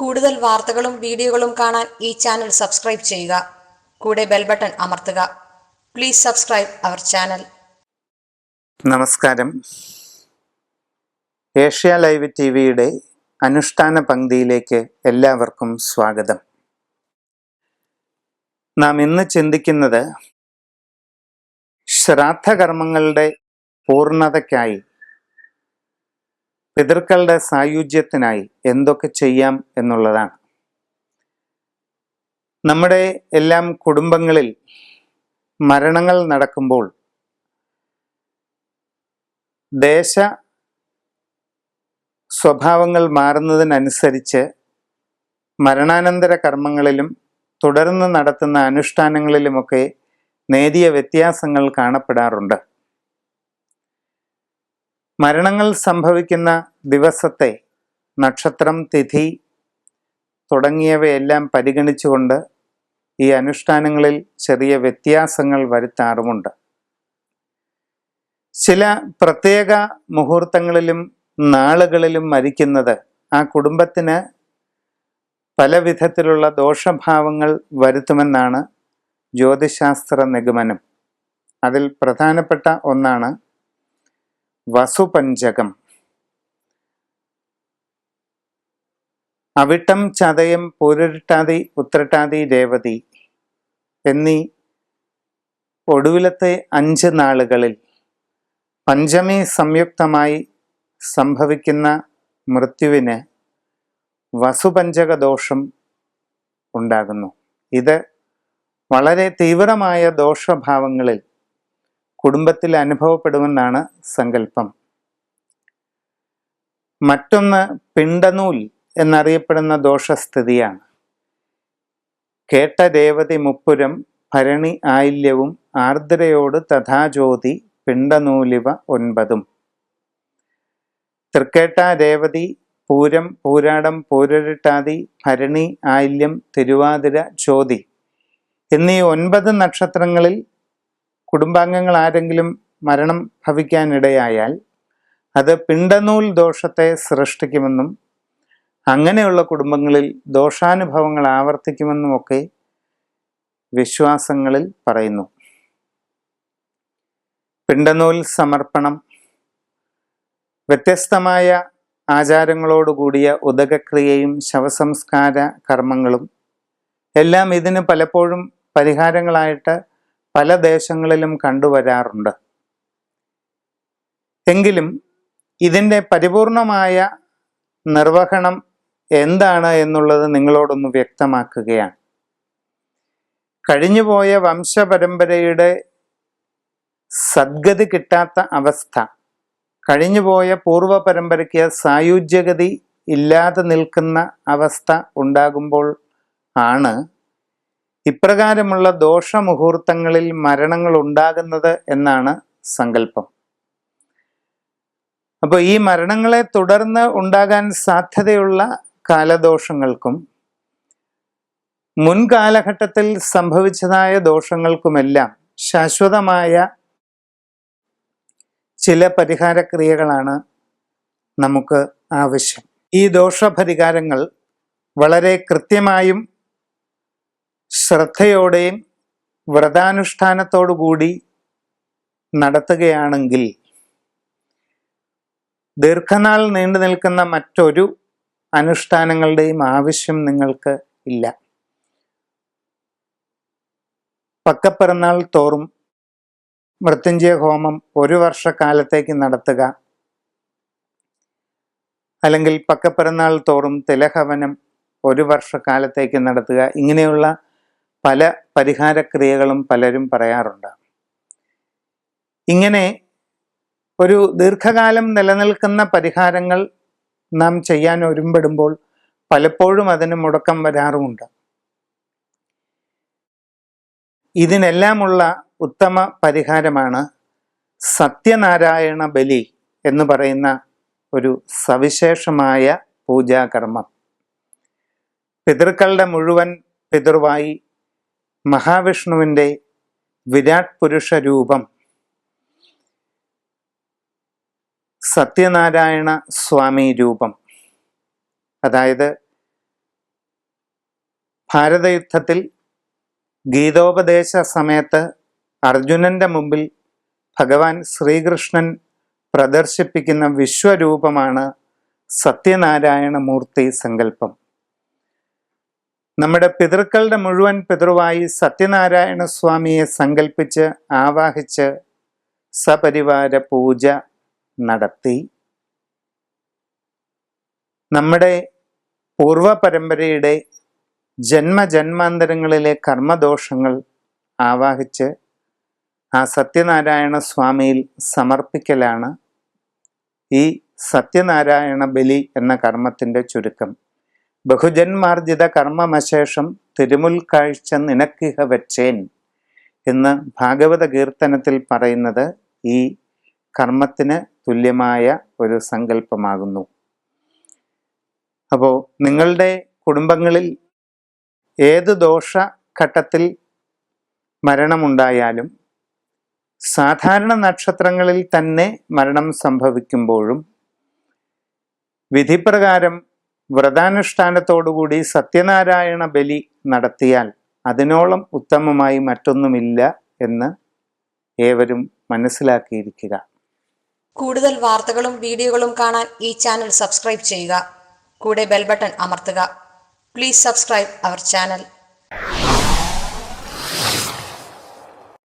കൂടുതൽ വാർത്തകളും വീഡിയോകളും കാണാൻ ഈ ചാനൽ സബ്സ്ക്രൈബ് ചെയ്യുക. കൂടെ ബെൽ ബട്ടൺ അമർത്തുക. പ്ലീസ് സബ്സ്ക്രൈബ് അവർ ചാനൽ നമസ്കാരം. ഏഷ്യ ലൈവ് ടി വിയുടെ അനുഷ്ഠാന പങ്ക്തിയിലേക്ക് എല്ലാവർക്കും സ്വാഗതം. നാം ഇന്ന് ചിന്തിക്കുന്നത് ശ്രാദ്ധകർമ്മങ്ങളുടെ പൂർണതയ്ക്കായി പിതൃക്കളുടെ സായുജ്യത്തിനായി എന്തൊക്കെ ചെയ്യാം എന്നുള്ളതാണ്. നമ്മുടെ എല്ലാം കുടുംബങ്ങളിൽ മരണങ്ങൾ നടക്കുമ്പോൾ ദേശ സ്വഭാവങ്ങൾ മാറുന്നതിനനുസരിച്ച് മരണാനന്തര കർമ്മങ്ങളിലും തുടർന്ന് നടത്തുന്ന അനുഷ്ഠാനങ്ങളിലുമൊക്കെ നേരിയ വ്യത്യാസങ്ങൾ കാണപ്പെടാറുണ്ട്. മരണങ്ങൾ സംഭവിക്കുന്ന ദിവസത്തെ നക്ഷത്രം തിഥി തുടങ്ങിയവയെല്ലാം പരിഗണിച്ചുകൊണ്ട് ഈ അനുഷ്ഠാനങ്ങളിൽ ചെറിയ വ്യത്യാസങ്ങൾ വരുത്താറുമുണ്ട്. ചില പ്രത്യേക മുഹൂർത്തങ്ങളിലും നാളുകളിലും മരിക്കുന്നത് ആ കുടുംബത്തിന് പല വിധത്തിലുള്ള ദോഷഭാവങ്ങൾ വരുത്തുമെന്നാണ് ജ്യോതിശാസ്ത്ര നിഗമനം. അതിൽ പ്രധാനപ്പെട്ട ഒന്നാണ് വസുപഞ്ചകം. അവിട്ടം ചതയം പൂരട്ടാതി ഉത്രട്ടാതി രേവതി എന്നീ ഒടുവിലത്തെ അഞ്ച് നാളുകളിൽ പഞ്ചമി സംയുക്തമായി സംഭവിക്കുന്ന മൃത്യുവിന് വസുപഞ്ചക ദോഷം ഉണ്ടാകുന്നു. ഇത് വളരെ തീവ്രമായ ദോഷഭാവങ്ങളിൽ കുടുംബത്തിൽ അനുഭവപ്പെടുമെന്നാണ് സങ്കല്പം. മറ്റൊന്ന് പിണ്ടനൂൽ എന്നറിയപ്പെടുന്ന ദോഷസ്ഥിതിയാണ്. കേട്ട രേവതി മുപ്പുരം ഭരണി ആയില്യവും ആർദ്രയോട് തഥാജ്യോതി പിണ്ടനൂലിവ ഒൻപതും. തൃക്കേട്ട രേവതി പൂരം പൂരാടം പൂരരിട്ടാതി ഭരണി ആയില്യം തിരുവാതിര ജ്യോതി എന്നീ ഒൻപത് നക്ഷത്രങ്ങളിൽ കുടുംബാംഗങ്ങൾ ആരെങ്കിലും മരണം ഭവിക്കാനിടയായാൽ അത് പിണ്ടനൂൽ ദോഷത്തെ സൃഷ്ടിക്കുമെന്നും അങ്ങനെയുള്ള കുടുംബങ്ങളിൽ ദോഷാനുഭവങ്ങൾ ആവർത്തിക്കുമെന്നും ഒക്കെ വിശ്വാസങ്ങളിൽ പറയുന്നു. പിണ്ടനൂൽ സമർപ്പണം വ്യത്യസ്തമായ ആചാരങ്ങളോടുകൂടിയ ഉദകക്രിയയും ശവസംസ്കാര കർമ്മങ്ങളും എല്ലാം ഇതിന് പലപ്പോഴും പരിഹാരങ്ങളായിട്ട് പല ദേശങ്ങളിലും കണ്ടുവരാറുണ്ട്. എങ്കിലും ഇതിന്റെ പരിപൂർണമായ നിർവഹണം എന്താണ് എന്നുള്ളത് നിങ്ങളോടൊന്ന് വ്യക്തമാക്കുകയാണ്. കഴിഞ്ഞുപോയ വംശപരമ്പരയുടെ സദ്ഗതി കിട്ടാത്ത അവസ്ഥ കഴിഞ്ഞുപോയ പൂർവ പരമ്പരയ്ക്ക് സായുജ്യഗതി ഇല്ലാതെ നിൽക്കുന്ന അവസ്ഥ ഉണ്ടാകുമ്പോൾ ആണ് ഇപ്രകാരമുള്ള ദോഷമുഹൂർത്തങ്ങളിൽ മരണങ്ങൾ ഉണ്ടാകുന്നത് എന്നാണ് സങ്കല്പം. അപ്പോൾ ഈ മരണങ്ങളെ തുടർന്ന് ഉണ്ടാകാൻ സാധ്യതയുള്ള കാലദോഷങ്ങൾക്കും മുൻകാലഘട്ടത്തിൽ സംഭവിച്ചതായ ദോഷങ്ങൾക്കുമെല്ലാം ശാശ്വതമായ ചില പരിഹാരക്രിയകളാണ് നമുക്ക് ആവശ്യം. ഈ ദോഷപരിഹാരങ്ങൾ വളരെ കൃത്യമായും ശ്രദ്ധയോടെയും വ്രതാനുഷ്ഠാനത്തോടുകൂടി നടത്തുകയാണെങ്കിൽ ദീർഘനാൾ നീണ്ടു നിൽക്കുന്ന മറ്റൊരു അനുഷ്ഠാനങ്ങളുടെയും ആവശ്യം നിങ്ങൾക്ക് ഇല്ല. പക്കപ്പിറന്നാൾ തോറും മൃത്യുഞ്ജയ ഹോമം ഒരു വർഷക്കാലത്തേക്ക് നടത്തുക. അല്ലെങ്കിൽ പക്കപ്പിറന്നാൾ തോറും തിലഹവനം ഒരു വർഷക്കാലത്തേക്ക് നടത്തുക. ഇങ്ങനെയുള്ള പല പരിഹാരക്രിയകളും പലരും പറയാറുണ്ട്. ഇങ്ങനെ ഒരു ദീർഘകാലം നിലനിൽക്കുന്ന പരിഹാരങ്ങൾ നാം ചെയ്യാൻ ഒരുമ്പെടുമ്പോൾ പലപ്പോഴും അതിന് മുടക്കം വരാറുമുണ്ട്. ഇതിനെല്ലാമുള്ള ഉത്തമ പരിഹാരമാണ് സത്യനാരായണ ബലി എന്ന് പറയുന്ന ഒരു സവിശേഷമായ പൂജാകർമ്മം. പിതൃക്കളുടെ മുഴുവൻ പിതൃവായി മഹാവിഷ്ണുവിന്റെ വിരാട് പുരുഷ രൂപം സത്യനാരായണ സ്വാമി രൂപം. അതായത് ഭാരതയുദ്ധത്തിൽ ഗീതോപദേശ സമയത്ത് അർജുനന്റെ മുമ്പിൽ ഭഗവാൻ ശ്രീകൃഷ്ണൻ പ്രദർശിപ്പിക്കുന്ന വിശ്വരൂപമാണ് സത്യനാരായണ മൂർത്തി സങ്കല്പം. നമ്മുടെ പിതൃക്കളുടെ മുഴുവൻ പിതൃവായി സത്യനാരായണ സ്വാമിയെ സങ്കല്പിച്ച് ആവാഹിച്ച് സപരിവാര പൂജ നടത്തി. നമ്മുടെ പൂർവ പരമ്പരയുടെ ജന്മജന്മാന്തരങ്ങളിലെ കർമ്മദോഷങ്ങൾ ആവാഹിച്ച് ആ സത്യനാരായണ സ്വാമിയിൽ സമർപ്പിക്കലാണ് ഈ സത്യനാരായണ ബലി എന്ന കർമ്മത്തിന്റെ ചുരുക്കം. ബഹുജന്മാർജിത കർമ്മമശേഷം തിരുമുൽ കാഴ്ച നിനക്കിഹ വച്ചേൻ എന്ന് ഭാഗവത കീർത്തനത്തിൽ പറയുന്നത് ഈ കർമ്മത്തിന് തുല്യമായ ഒരു സങ്കല്പമാകുന്നു. അപ്പോൾ നിങ്ങളുടെ കുടുംബങ്ങളിൽ ഏത് ദോഷഘട്ടത്തിൽ മരണമുണ്ടായാലും സാധാരണ നക്ഷത്രങ്ങളിൽ തന്നെ മരണം സംഭവിക്കുമ്പോഴും വിധിപ്രകാരം വ്രതാനുഷ്ഠാനത്തോടുകൂടി സത്യനാരായണ ബലി നടത്തിയാൽ അതിനോളം ഉത്തമമായി മറ്റൊന്നുമില്ല എന്ന് ഏവരും മനസ്സിലാക്കിയിരിക്കുക. കൂടുതൽ വാർത്തകളും വീഡിയോകളും കാണാൻ ഈ ചാനൽ സബ്സ്ക്രൈബ് ചെയ്യുക. കൂടെ ബെൽബട്ടൺ അമർത്തുക. Please subscribe our channel